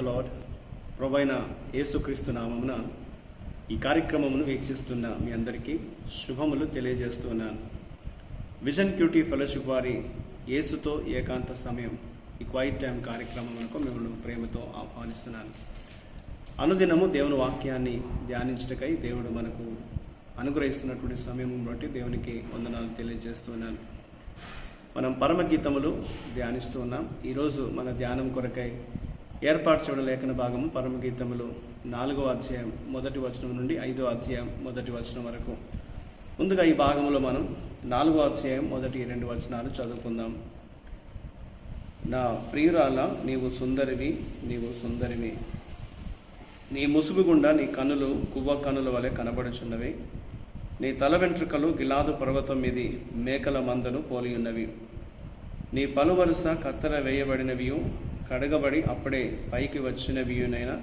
Lord. ప్రభైన యేసుక్రీస్తు నామమున ఈ కార్యక్రమమును వీక్షిస్తున్న మీ అందరికీ శుభములు తెలియజేస్తున్నాను. విజన్ క్యూటీ ఫెలోషిప్ వారి యేసుతో ఏకాంత సమయం ఈ క్వైట్ టైం కార్యక్రమమునకు మిమ్మల్ని ప్రేమతో ఆహ్వానిస్తున్నాను. అనుదినము దేవుని వాక్యాన్ని ధ్యానించటకై దేవుడు మనకు అనుగ్రహిస్తున్నటువంటి సమయం బట్టి దేవునికి వందనాలు తెలియజేస్తున్నాను. మనం పరమగీతములు ధ్యానిస్తూ ఉన్నాం. ఈరోజు మన ధ్యానం కొరకై ఏర్పాటు చేయడం లేఖన భాగము పరమగీతములు నాలుగో అధ్యాయం మొదటి వచనం నుండి ఐదో అధ్యాయం మొదటి వచనం వరకు. ముందుగా ఈ భాగంలో మనం నాలుగో అధ్యాయం మొదటి రెండు వచనాలు చదువుకుందాం. నా ప్రియురాల నీవు సుందరివి నీవు సుందరివి. నీ ముసుగు గుండా నీ కన్నులు కువ్వ కన్నుల వలె కనబడుచున్నవి. నీ తల వెంట్రుకలు గిలాదు పర్వతం మీది మేకల మందను పోలియున్నవి. నీ పలువరుస కత్తెర వేయబడినవియు. కడగబడి అప్పుడే పైకి వచ్చినవియునైనా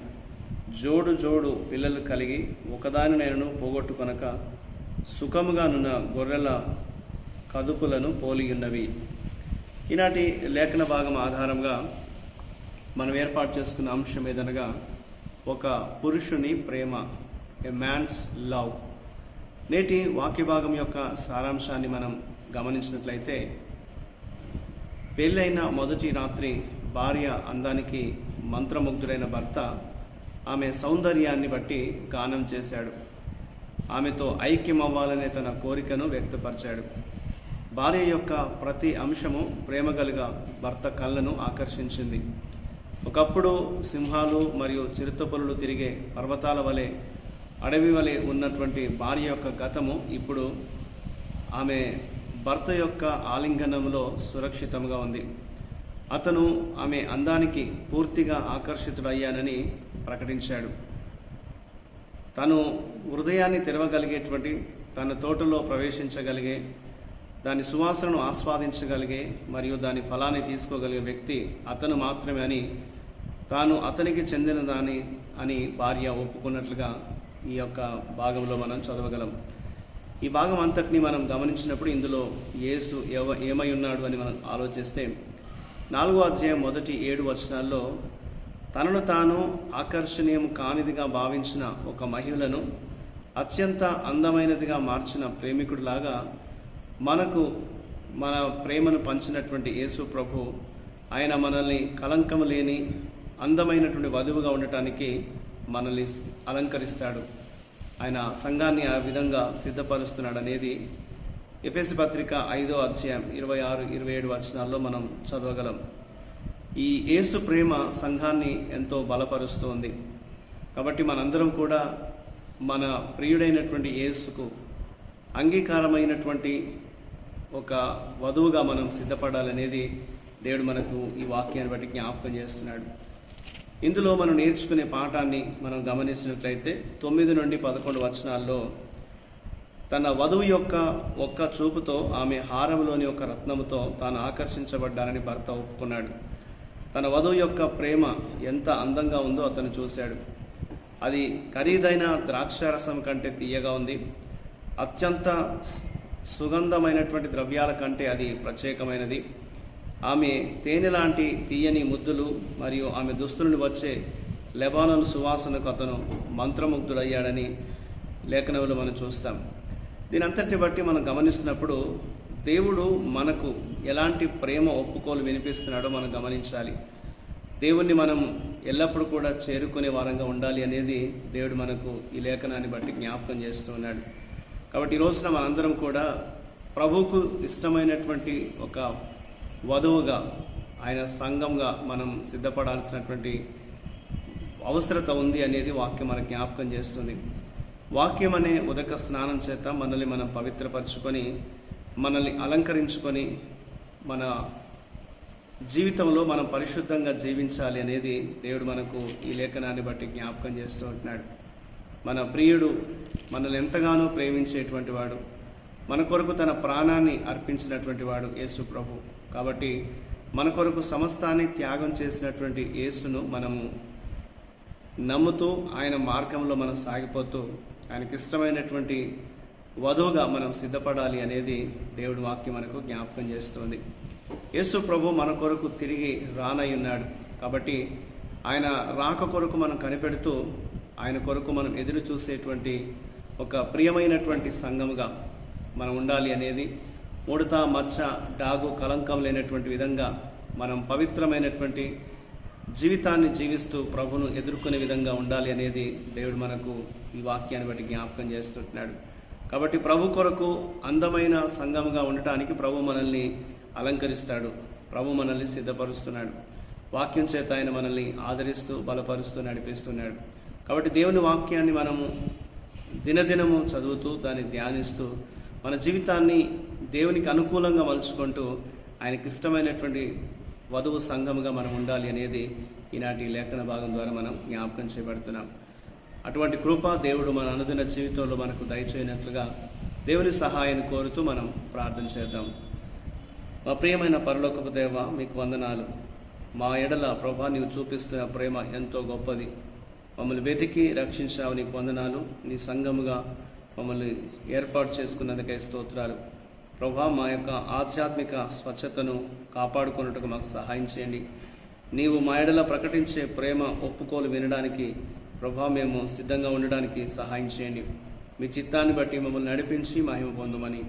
జోడు జోడు పిల్లలు కలిగి ఒకదానినైనను పోగొట్టుకొనక సుఖముగానున్న గొర్రెల కదుపులను పోలియున్నవి. ఈనాటి లేఖన భాగం ఆధారంగా మనం ఏర్పాటు చేసుకున్న అంశం ఏదనగా ఒక పురుషుని ప్రేమ ఎ మ్యాన్స్ లవ్ నేటి వాక్య భాగం యొక్క సారాంశాన్ని మనం గమనించినట్లయితే పెళ్ళైన మొదటి రాత్రి భార్య అందానికి మంత్రముగ్ధుడైన భర్త ఆమె సౌందర్యాన్ని బట్టి గానం చేశాడు. ఆమెతో ఐక్యమవ్వాలనే తన కోరికను వ్యక్తపరిచాడు. భార్య యొక్క ప్రతి అంశము ప్రేమగలుగా భర్త కళ్ళను ఆకర్షించింది. ఒకప్పుడు సింహాలు మరియు చిరుతపులులు తిరిగే పర్వతాల వలె అడవి వలె ఉన్నటువంటి భార్య యొక్క గతము ఇప్పుడు ఆమె భర్త యొక్క ఆలింగనంలో సురక్షితంగా ఉంది. అతను ఆమె అందానికి పూర్తిగా ఆకర్షితుడయ్యానని ప్రకటించాడు. తను హృదయాన్ని తెరవగలిగేటువంటి తన తోటలో ప్రవేశించగలిగే దాని సువాసనను ఆస్వాదించగలిగే మరియు దాని ఫలాన్ని తీసుకోగలిగే వ్యక్తి అతను మాత్రమే అని తాను అతనికి చెందిన దాని అని భార్య ఒప్పుకున్నట్లుగా ఈ యొక్క భాగంలో మనం చదవగలం. ఈ భాగం అంతటిని మనం గమనించినప్పుడు ఇందులో యేసు ఏమై ఉన్నాడు అని మనం ఆలోచిస్తే నాలుగో అధ్యాయం మొదటి ఏడు వచనాల్లో తనను తాను ఆకర్షణీయం కానిదిగా భావించిన ఒక మహిళను అత్యంత అందమైనదిగా మార్చిన ప్రేమికుడిలాగా మనకు మన ప్రేమను పంచినటువంటి యేసు ప్రభు ఆయన మనల్ని కలంకము లేని అందమైనటువంటి వధువుగా ఉండటానికి మనల్ని అలంకరిస్తాడు. ఆయన సంఘాన్ని ఆ విధంగా సిద్ధపరుస్తున్నాడు అనేది ఎఫ్ఎస్సి పత్రిక ఐదో అధ్యాయం ఇరవై ఆరు ఇరవై ఏడు వచనాల్లో మనం చదవగలం. ఈ యేసు ప్రేమ సంఘాన్ని ఎంతో బలపరుస్తోంది. కాబట్టి మనందరం కూడా మన ప్రియుడైనటువంటి యేసుకు అంగీకారమైనటువంటి ఒక వధువుగా మనం సిద్ధపడాలనేది దేవుడు మనకు ఈ వాక్యాన్ని బట్టి జ్ఞాపకం చేస్తున్నాడు. ఇందులో మనం నేర్చుకునే పాఠాన్ని మనం గమనించినట్లయితే తొమ్మిది నుండి పదకొండు వచనాల్లో తన వధువు యొక్క ఒక్క చూపుతో ఆమె హారంలోని ఒక రత్నముతో తాను ఆకర్షించబడ్డానని భర్త ఒప్పుకున్నాడు. తన వధువు యొక్క ప్రేమ ఎంత అందంగా ఉందో అతను చూశాడు. అది ఖరీదైన ద్రాక్షారసం కంటే తీయగా ఉంది. అత్యంత సుగంధమైనటువంటి ద్రవ్యాల కంటే అది ప్రత్యేకమైనది. ఆమె తేనె లాంటి తీయని ముద్దులు మరియు ఆమె దుస్తులను వచ్చే లెబానన్ సువాసనకు అతను మంత్రముగ్ధుడయ్యాడని లేఖనంలో మనం చూస్తాం. దీని అంతటి బట్టి మనం గమనిస్తున్నప్పుడు దేవుడు మనకు ఎలాంటి ప్రేమ ఒప్పుకోలు వినిపిస్తున్నాడో మనం గమనించాలి. దేవుణ్ణి మనం ఎల్లప్పుడూ కూడా చేరుకునే వారంగా ఉండాలి అనేది దేవుడు మనకు ఈ లేఖనాన్ని బట్టి జ్ఞాపకం చేస్తూ ఉన్నాడు. కాబట్టి ఈ రోజున మనందరం కూడా ప్రభువుకు ఇష్టమైనటువంటి ఒక వధువుగా ఆయన సంఘంగా మనం సిద్ధపడాల్సినటువంటి అవసరత ఉంది అనేది వాక్యం మనకు జ్ఞాపకం చేస్తుంది. వాక్యం అనే ఉదక స్నానం చేత మనల్ని మనం పవిత్రపరచుకొని మనల్ని అలంకరించుకొని మన జీవితంలో మనం పరిశుద్ధంగా జీవించాలి అనేది దేవుడు మనకు ఈ లేఖనాన్ని బట్టి జ్ఞాపకం చేస్తూ ఉంటున్నాడు. మన ప్రియుడు మనల్ని ఎంతగానో ప్రేమించేటువంటి వాడు మన కొరకు తన ప్రాణాన్ని అర్పించినటువంటి వాడు యేసు ప్రభు. కాబట్టి మన కొరకు సమస్తాన్ని త్యాగం చేసినటువంటి యేసును మనము నమ్ముతూ ఆయన మార్గంలో మనం సాగిపోతూ ఆయనకి ఇష్టమైనటువంటి వధువుగా మనం సిద్ధపడాలి అనేది దేవుడి వాక్యం మనకు జ్ఞాపకం చేస్తుంది. యేసు ప్రభు మన కొరకు తిరిగి రానై ఉన్నాడు కాబట్టి ఆయన రాక కొరకు మనం కనిపెడుతూ ఆయన కొరకు మనం ఎదురు చూసేటువంటి ఒక ప్రియమైనటువంటి సంఘముగా మనం ఉండాలి అనేది ముడత మచ్చ డాగు కలంకం లేనటువంటి విధంగా మనం పవిత్రమైనటువంటి జీవితాన్ని జీవిస్తూ ప్రభును ఎదుర్కొనే విధంగా ఉండాలి అనేది దేవుడు మనకు ఈ వాక్యాన్ని బట్టి జ్ఞాపకం చేస్తుంటున్నాడు. కాబట్టి ప్రభు కొరకు అందమైన సంఘముగా ఉండటానికి ప్రభు మనల్ని అలంకరిస్తాడు. ప్రభు మనల్ని సిద్ధపరుస్తున్నాడు. వాక్యం చేత ఆయన మనల్ని ఆదరిస్తూ బలపరుస్తూ నడిపిస్తున్నాడు. కాబట్టి దేవుని వాక్యాన్ని మనము దినదినము చదువుతూ దాన్ని ధ్యానిస్తూ మన జీవితాన్ని దేవునికి అనుకూలంగా మలుచుకుంటూ ఆయనకి ఇష్టమైనటువంటి వధువు సంఘముగా మనం ఉండాలి అనేది ఈనాటి లేఖన భాగం ద్వారా మనం జ్ఞాపకం చేయబడుతున్నాం. అటువంటి కృప దేవుడు మన అనుదిన జీవితంలో మనకు దయచేయనట్లుగా దేవుని సహాయాన్ని కోరుతూ మనం ప్రార్థన చేద్దాం. మా ప్రియమైన పరలోకపు దేవ మీకు వందనాలు. మా ఎడల ప్రభా నీవు చూపిస్తున్న ప్రేమ ఎంతో గొప్పది. మమ్మల్ని వెతికి రక్షించావు నీకు వందనాలు. నీ సంఘముగా మమ్మల్ని ఏర్పాటు చేసుకున్నందుకై స్తోత్రాలు. ప్రభా మా యొక్క ఆధ్యాత్మిక స్వచ్ఛతను కాపాడుకున్నట్టుకు మాకు సహాయం చేయండి. నీవు మా ఎడల ప్రకటించే ప్రేమ ఒప్పుకోలు వినడానికి ప్రభా మేము సిద్ధంగా ఉండడానికి సహాయం చేయండి. మీ చిత్తాన్ని బట్టి మమ్మల్ని నడిపించి మహిమ పొందమని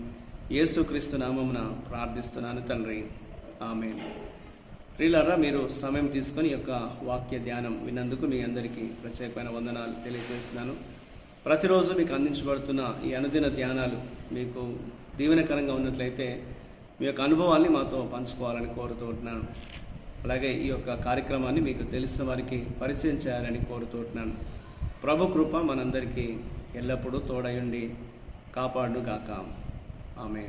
యేసుక్రీస్తు నామమున ప్రార్థిస్తున్నాను తండ్రి. ఆమె ప్రియులారా మీరు సమయం తీసుకొని యొక్క వాక్య ధ్యానం విన్నందుకు మీ అందరికీ ప్రత్యేకమైన వందనాలు తెలియజేస్తున్నాను. ప్రతిరోజు మీకు అందించబడుతున్న ఈ అనుదిన ధ్యానాలు మీకు దీవెనకరంగా ఉన్నట్లయితే మీ యొక్క అనుభవాల్ని మాతో పంచుకోవాలని కోరుతూ ఉంటున్నాను. అలాగే ఈ యొక్క కార్యక్రమాన్ని మీకు తెలిసిన వారికి పరిచయం చేయాలని కోరుతూ ఉంటున్నాను. ప్రభు కృప మనందరికీ ఎల్లప్పుడూ తోడయుండి కాపాడుగాక ఆమె